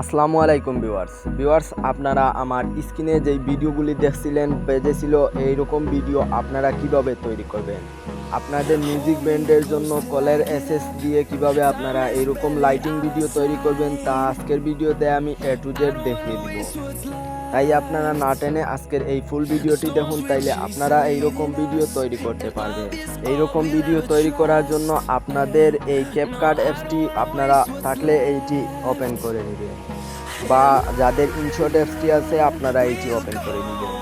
আসসালামু আলাইকুম viewers. Viewers, আপনারা আমার স্ক্রিনে যেই ভিডিওগুলি দেখছিলেন বেজেছিল এইরকম ভিডিও আপনারা কীভাবে তৈরি করবেন? আপনাদের মিউজিক ব্যান্ডের জন্য কলের এসএস দিয়ে কীভাবে আপনারা এইরকম লাইটিং ভিডিও তৈরি করবেন, তা আজকের ভিডিওতে আমি এ টু জেড দেখিয়ে দিব। তাই আপনারা না টেনে আজকের এই ফুল ভিডিওটি দেখুন, তাইলে আপনারা এইরকম ভিডিও তৈরি করতে পারবেন। এইরকম ভিডিও তৈরি করার জন্য আপনাদের এই ক্যাপকার্ড অ্যাপসটি আপনারা থাকলে এইটি ওপেন করে নেবেন। বা যাদের ইনশর্ট অ্যাপসটি আছে, আপনারা এইটি ওপেন করে নেবেন।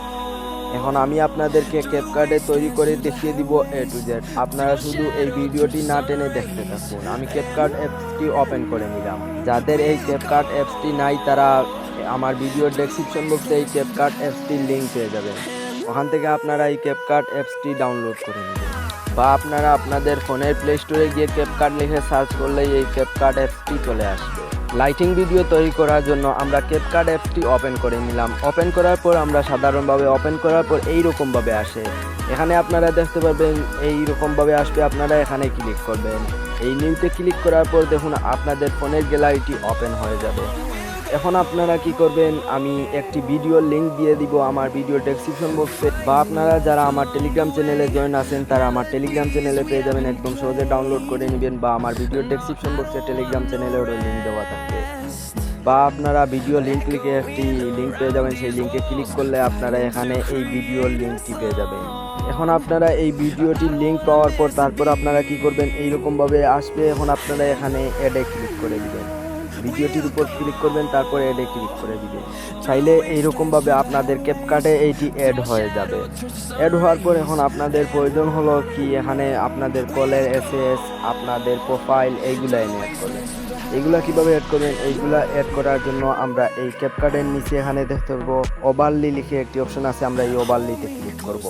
এখন আমি আপনাদেরকে ক্যাপকার্ডে তৈরি করে দেখিয়ে দিব এ টু জেড আপনারা শুধু এই ভিডিওটি না টেনে দেখতে থাকুন। আমি ক্যাপকার্ড অ্যাপসটি ওপেন করে নিলাম। যাদের এই ক্যাপকার্ড অ্যাপসটি নাই, তারা আমার ভিডিও ডেসক্রিপশন বক্সে এই ক্যাপকার্ড অ্যাপসটির লিঙ্ক পেয়ে যাবেন। ওখান থেকে আপনারা এই ক্যাপকার্ড অ্যাপসটি ডাউনলোড করে নেবেন। বা আপনারা আপনাদের ফোনের প্লে স্টোরে গিয়ে ক্যাপকার্ড লিখে সার্চ করলেই এই ক্যাপকার্ড অ্যাপসটি চলে আসবে। লাইটিং ভিডিও তৈরি করার জন্য আমরা ক্যাপকার্ড অ্যাপসটি ওপেন করে নিলাম। ওপেন করার পর আমরা সাধারণভাবে ওপেন করার পর এই রকমভাবে আসে। এখানে আপনারা দেখতে পারবেন, এই রকমভাবে আসবে, আপনারা এখানে ক্লিক করবেন। এই নিউতে ক্লিক করার পর দেখুন আপনাদের ফোনের গ্যালারিটি ওপেন হয়ে যাবে। এখন আপনারা কি করবেন? আমি একটি ভিডিও লিংক দিয়ে দিব আমার ভিডিও ডেসক্রিপশন বক্সে বা আপনারা যারা আমার টেলিগ্রাম চ্যানেলে জয়েন আছেন, তারা আমার টেলিগ্রাম চ্যানেলে পেয়ে যাবেন। একদম সহজে ডাউনলোড করে নেবেন বা আমার ভিডিও ডেসক্রিপশন বক্সে টেলিগ্রাম চ্যানেলেও লিঙ্ক দেওয়া থাকবে। বা আপনারা ভিডিও লিঙ্ক লিখে একটি লিঙ্ক পেয়ে যাবেন। সেই লিঙ্কে ক্লিক করলে আপনারা এখানে এই ভিডিও লিঙ্কটি পেয়ে যাবেন। এখন আপনারা এই ভিডিওটির লিঙ্ক পাওয়ার পর তারপর আপনারা কি করবেন? এইরকমভাবে আসবে। এখন আপনারা এখানে অ্যাডে ক্লিক করে দিবেন। ভিডিওটির উপর ক্লিক করবেন, তারপর এডে ক্লিক করে দিবেন চাইলে এইরকমভাবে আপনাদের ক্যাপকাটে এইটি অ্যাড হয়ে যাবে। অ্যাড হওয়ার পর এখন আপনাদের প্রয়োজন হলো কি, এখানে আপনাদের কলের এসএস আপনাদের প্রোফাইল এইগুলো এনে অ্যাড করবেন। এইগুলা কীভাবে অ্যাড করবেন? এইগুলা অ্যাড করার জন্য আমরা এই ক্যাপকার্ডের নিচে এখানে দেখতে পারব ওভারলি লিখে একটি অপশন আছে, আমরা এই ওভারলিতে ক্লিক করব।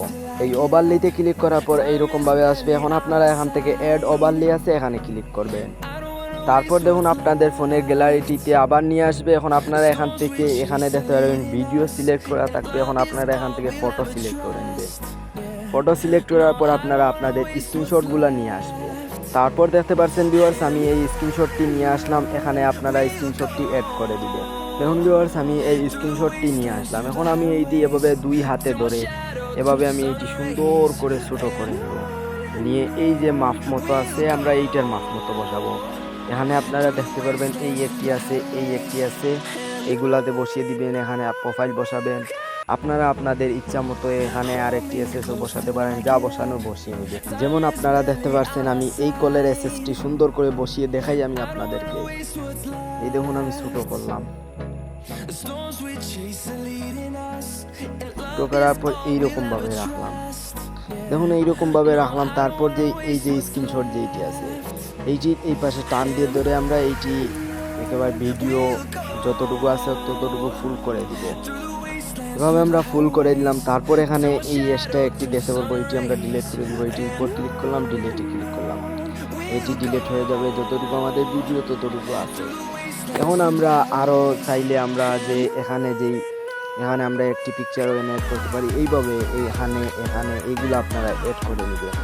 এই ওভারলিতে ক্লিক করার পর এইরকমভাবে আসবে। এখন আপনারা এখান থেকে অ্যাড ওভারলি আছে, এখানে ক্লিক করবেন। তারপর দেখুন আপনাদের ফোনের গ্যালারিটিতে আবার নিয়ে আসবে। এখন আপনারা এখান থেকে এখানে দেখতে পারবেন ভিডিও সিলেক্ট করা থাকবে। এখন আপনারা এখান থেকে ফটো সিলেক্ট করে নেবে। ফটো সিলেক্ট করার পর আপনারা আপনাদের স্ক্রিনশটগুলো নিয়ে আসবে। তারপর দেখতে পাচ্ছেন ভিউয়ার্স আমি এই স্ক্রিনশটটি নিয়ে আসলাম। এখানে আপনারা স্ক্রিনশটটি অ্যাড করে দিবেন দেখুন ভিউয়ার্স আমি এই স্ক্রিনশটটি নিয়ে আসলাম। এখন আমি এইটি এভাবে দুই হাতে ধরে এভাবে আমি এইটি সুন্দর করে ছোটো করে নিয়ে এই যে মাপ মতো আছে, আমরা এইটার মাপ মতো বসাবো। এখানে আপনারা দেখতে পারবেন, এই একটি আছে, এই একটি আছে। এগুলাতে বসিয়ে দিবেন, এখানে প্রোফাইল বসাবেন। আপনারা আপনাদের ইচ্ছা মতো এখানে আর আরেকটি এসএসও বসাতে পারেন, যা বসানো বসিয়ে নেবে। যেমন আপনারা দেখতে পাচ্ছেন আমি এই কলের এসএসটি সুন্দর করে বসিয়ে দেখাই আমি আপনাদেরকে। এই দেখুন, আমি ছোটো করলাম। ছোটো করার পর এইরকমভাবে রাখলাম। দেখুন, এইরকমভাবে রাখলাম, তারপর যে এই যে স্ক্রিনশট যেইটি আছে এইটি এই পাশে টান দিয়ে ধরে আমরা এইটি একেবারে ভিডিও যতটুকু আছে ততটুকু ফুল করে দিব। এভাবে আমরা ফুল করে দিলাম। তারপর এখানে এই এসটা একটি দেখতে পারব এটি আমরা ডিলেট করে দিব। এটির উপর ক্লিক করলাম ডিলেটে ক্লিক করলাম। এটি ডিলেট হয়ে যাবে। যতটুকু আমাদের ভিডিও ততটুকু আছে। এখন আমরা আরও চাইলে আমরা যে এখানে যেই এখানে আমরা একটি পিকচার অ্যাড করতে পারি। এইভাবে এখানে এখানে এইগুলো আপনারা অ্যাড করে নেবেন।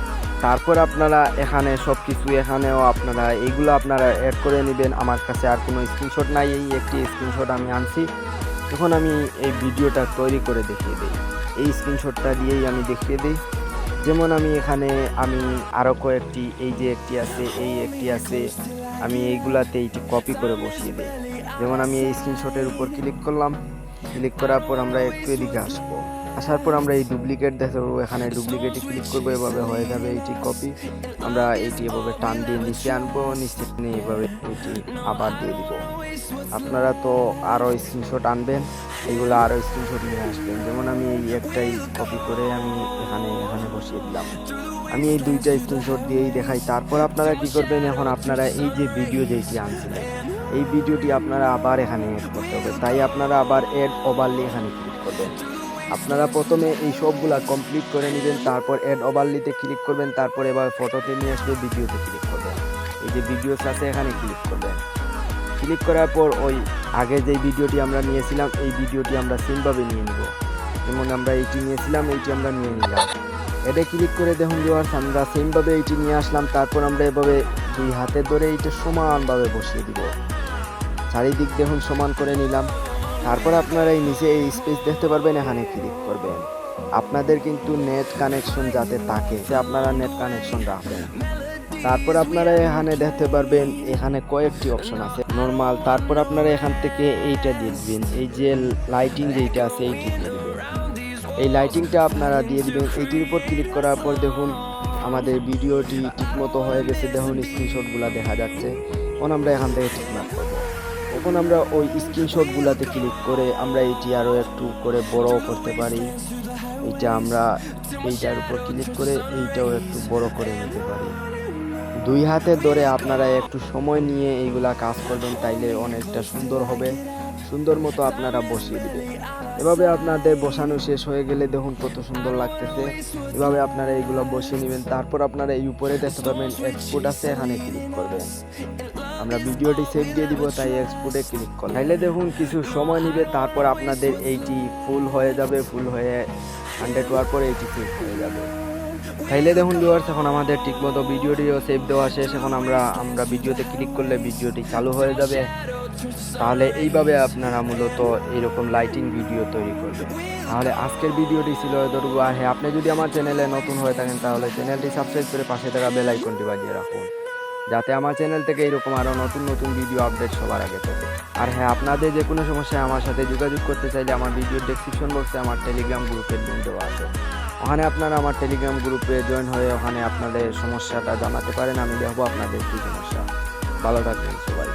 তারপর আপনারা এখানে সব কিছু এখানেও আপনারা এইগুলো আপনারা অ্যাড করে নেবেন। আমার কাছে আর কোনো স্ক্রিনশট নাই, এই একটি স্ক্রিনশট আমি আনছি। এখন আমি এই ভিডিওটা তৈরি করে দেখিয়ে দিই। এই স্ক্রিনশটটা দিয়েই আমি দেখিয়ে দিই। যেমন আমি এখানে আমি আরও কয়েকটি, এই যে একটি আছে, এই একটি আছে, আমি এইগুলাতে এইটি কপি করে বসিয়ে দিই। যেমন আমি এই স্ক্রিনশটের উপর ক্লিক করলাম। ক্লিক করার পর আমরা একটু এদিকে আসব। আসার পর আমরা এই ডুপ্লিকেট দেখতে পাবো এখানে ডুপ্লিকেটে ক্লিক করব, এভাবে হয়ে যাবে এইটি কপি আমরা এইটি এভাবে টান দিয়ে নিচে আনব, নিচে নিয়ে এভাবে এইটি আবার দিয়ে দিব। আপনারা তো আরও স্ক্রিনশট আনবেন, এগুলো আরও স্ক্রিনশট নিয়ে আসবেন। যেমন আমি এই একটাই কপি করে আমি এখানে এখানে বসিয়ে দিলাম। আমি এই দুইটা স্ক্রিনশট দিয়েই দেখাই। তারপর আপনারা কি করবেন, এখন আপনারা এই যে ভিডিও যেইটি আনছিলেন, এই ভিডিওটি আপনারা আবার এখানে এড করতে হবে। তাই আপনারা আবার অ্যাড ওভারলি এখানে ক্লিক করবেন। আপনারা প্রথমে এই সবগুলা কমপ্লিট করে নেবেন, তারপর অ্যাড ওভারলিতে ক্লিক করবেন, তারপর এবার ফটোতে নিয়ে আসবে ভিডিওতে ক্লিক করবেন। এই যে ভিডিওস আছে, এখানে ক্লিক করবেন। ক্লিক করার পর ওই আগে যে ভিডিওটি আমরা নিয়েছিলাম, এই ভিডিওটি আমরা সেমভাবে নিয়ে নিব। যেমন আমরা এইটি নিয়েছিলাম, এইটি আমরা নিয়ে নিলাম। এটা ক্লিক করে দেখুন ভিউয়ার্স আমরা সেমভাবে এইটি নিয়ে আসলাম, তারপর আমরা এভাবে দুই হাতে ধরে এইটা সমানভাবে বসিয়ে দিব। চারিদিক দেখুন সমান করে নিলাম। তারপর আপনারা এই নিচে এই স্পেস দেখতে পারবেন, এখানে ক্লিক করবেন। আপনাদের কিন্তু নেট কানেকশন যাতে থাকে যে আপনারা নেট কানেকশন রাখবেন। তারপর আপনারা এখানে দেখতে পারবেন, এখানে কয়েকটি অপশন আছে। নর্মাল তারপর আপনারা এখান থেকে এইটা দিয়ে দিবেন এই যে লাইটিং যেইটা আছে, এইটি দিবেন। এই লাইটিংটা আপনারা দিয়ে দিবেন। এইটির উপর ক্লিক করার পর দেখুন, আমাদের ভিডিওটি ঠিকমতো হয়ে গেছে। দেখুন স্ক্রিনশটগুলো দেখা যাচ্ছে। এখন আমরা এখান থেকে ঠিকঠাক করব। এখন আমরা ওই স্ক্রিনশটগুলোতে ক্লিক করে আমরা এটি আরও একটু করে বড় করতে পারি। এইটা আমরা এইটার উপর ক্লিক করে এইটাও একটু বড় করে নিতে পারি। দুই হাতে ধরে আপনারা একটু সময় নিয়ে এইগুলা কাজ করবেন, তাইলে অনেকটা সুন্দর হবে। সুন্দর মতো আপনারা বসিয়ে দেবেন। এভাবে আপনাদের বসানো শেষ হয়ে গেলে দেখুন কত সুন্দর লাগতেছে। এভাবে আপনারা এইগুলো বসিয়ে নেবেন। তারপর আপনারা এই উপরে দেখতে পাবেন এক্সপোর্ট আছে, এখানে ক্লিক করবেন। আমরা ভিডিওটি সেভ দিয়ে দিব, তাই এক্সপোর্টে ক্লিক করুন তাইলে দেখুন কিছু সময় নেবে, তারপর আপনাদের এইটি ফুল হয়ে যাবে ফুল হয়ে হান্ড্রেড হওয়ার পরে এইটি সেভ হয়ে যাবে। তাইলে দেখুন ভিউয়ার্স এখন আমাদের ঠিকমতো ভিডিওটিও সেভ দেওয়া শেষ। এখন আমরা আমরা ভিডিওতে ক্লিক করলে ভিডিওটি চালু হয়ে যাবে। তাহলে এইভাবে আপনারা মূলত এরকম লাইটিং ভিডিও তৈরি করবেন। তাহলে আজকের ভিডিওটি ছিল এতটুকু। আর হ্যাঁ আপনি যদি আমার চ্যানেলে নতুন হয়ে থাকেন, তাহলে চ্যানেলটি সাবস্ক্রাইব করে পাশে থাকা বেল আইকনটি বাজিয়ে রাখুন। যাতে আমার চ্যানেল থেকে এরকম আরও নতুন নতুন ভিডিও আপডেট সবার আগে থাকে। আর হ্যাঁ আপনাদের যে কোনো সমস্যায় আমার সাথে যোগাযোগ করতে চাইলে আমার ভিডিওর ডেসক্রিপশন বক্সে আমার টেলিগ্রাম গ্রুপের লিঙ্ক দেওয়া আছে। ওখানে আপনারা আমার টেলিগ্রাম গ্রুপে জয়েন হয়ে ওখানে আপনাদের সমস্যাটা জানাতে পারেন, আমি দেখব আপনাদের কী সমস্যা। ভালো থাকবেন সবাই।